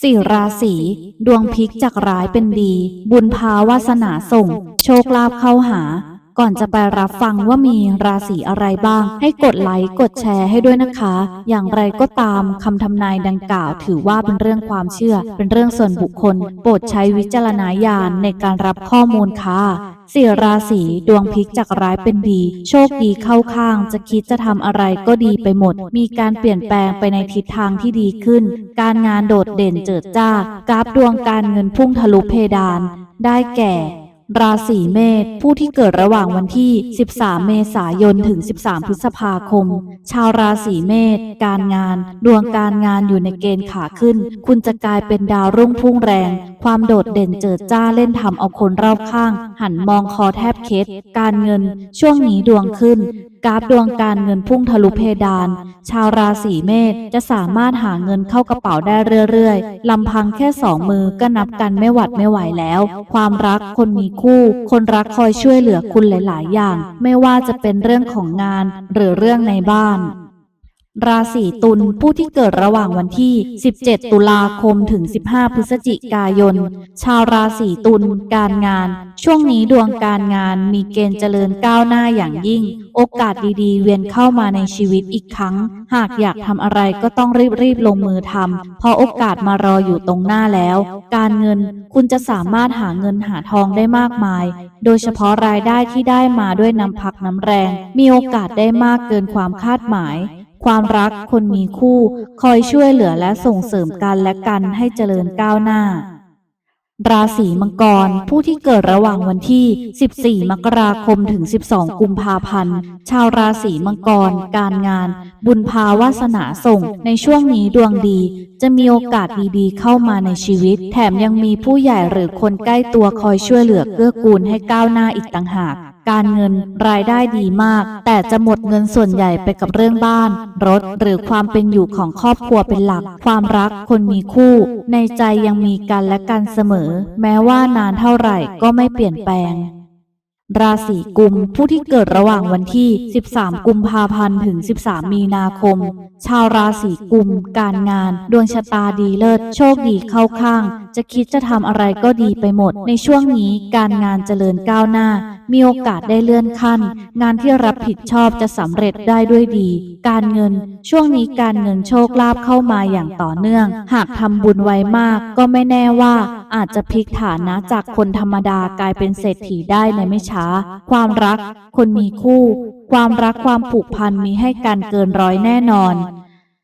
สี่ราศีดวงพลิกจากร้ายเป็นดี บุญพาวาสนาส่ง โชคลาภเข้าหา ก่อนจะไปรับฟังว่ามีราศีอะไรบ้าง ให้กดไลค์กดแชร์ให้ด้วยนะคะ อย่างไรก็ตามคำทำนายดังกล่าว ถือว่าเป็นเรื่องความเชื่อ เป็นเรื่องส่วนบุคคล โปรดใช้วิจารณญาณในการรับข้อมูลค่ะสี่ราศีดวงพลิกจากร้ายเป็นดี โชคดีเข้าข้าง จะคิดจะทำอะไรก็ดีไปหมด มีการเปลี่ยนแปลงไปในทิศทางที่ดีขึ้น การงานโดดเด่นเจิดจ้ากราฟดวงการเงินพุ่งทะลุเพดาน ได้แก่ ราศีเมษผู้ที่เกิดระหว่างวันที่ 13 เมษายนถึง 13 พฤษภาคม ชาวราศีเมษการงาน ดวงการงานอยู่ในเกณฑ์ขาขึ้น คุณจะกลายเป็นดาวรุ่งพุ่งแรง ความโดดเด่นเจิดจ้าเล่นทำเอาคนรอบข้าง หันมองคอแทบเคล็ดการเงิน ช่วงนี้ดวงขึ้นกราฟดวงการเงินพุ่งทะลุเพดาน ชาวราศีเมษจะสามารถหาเงินเข้ากระเป๋าได้เรื่อยๆลำพังแค่สองมือก็นับกันไม่หวัดไม่ไหวแล้ว ความรักคนมีคู่ คนรักคอยช่วยเหลือคุณหลาย ๆ อย่าง ไม่ว่าจะเป็นเรื่องของงานหรือเรื่องในบ้าน ราศีตุลผู้ที่เกิดระหว่างวันที่ 17 ตุลาคมถึง 15 พฤศจิกายน ชาวราศีตุลการงาน ช่วงนี้ดวงการงานมีเกณฑ์เจริญก้าวหน้าอย่างยิ่ง โอกาสดีๆ เวียนเข้ามาในชีวิตอีกครั้ง หากอยากทำอะไรก็ต้องรีบๆลงมือทำเพราะโอกาสมารออยู่ตรงหน้าแล้ว การเงินคุณจะสามารถหาเงินหาทองได้มากมาย โดยเฉพาะรายได้ที่ได้มาด้วยน้ำพักน้ำแรง มีโอกาสได้มากเกินความคาดหมาย ความรักคนมีคู่ คอยช่วยเหลือและส่งเสริมกันและกันให้เจริญก้าวหน้า ราศีมังกร ผู้ที่เกิดระหว่างวันที่ 14 มกราคมถึง 12 กุมภาพันธ์ ชาวราศีมังกร การงาน บุญพาวาสนาส่ง ในช่วงนี้ดวงดี จะมีโอกาสดีๆ เข้ามาในชีวิต แถมยังมีผู้ใหญ่หรือคนใกล้ตัวคอยช่วยเหลือเกื้อกูลให้ก้าวหน้าอีกต่างหาก การเงินรายได้ดีมาก แต่จะหมดเงินส่วนใหญ่ไปกับเรื่องบ้าน รถ หรือความเป็นอยู่ของครอบครัวเป็นหลัก ความรักคนมีคู่ ในใจยังมีกันและกันเสมอ แม้ว่านานเท่าไหร่ก็ไม่เปลี่ยนแปลงราศีกุม ผู้ที่เกิดระหว่างวันที่ 13 กุมภาพันธ์ ถึง 13 มีนาคม ชาวราศีกุม การงาน ดวงชะตาดีเลิศ โชคดีเข้าข้าง จะคิดจะทำอะไรก็ดีไปหมด ในช่วงนี้การงานเจริญก้าวหน้า มีโอกาสได้เลื่อนขั้น งานที่รับผิดชอบจะสำเร็จได้ด้วยดี การเงิน ช่วงนี้การเงินโชคลาภเข้ามาอย่างต่อเนื่อง หากทำบุญไว้มาก ก็ไม่แน่ว่าอาจจะพลิกฐานะจากคนธรรมดากลายเป็นเศรษฐีได้ในไม่ช้า ความรัก คนมีคู่ ความรักความผูกพันมีให้กันเกินร้อยแน่นอน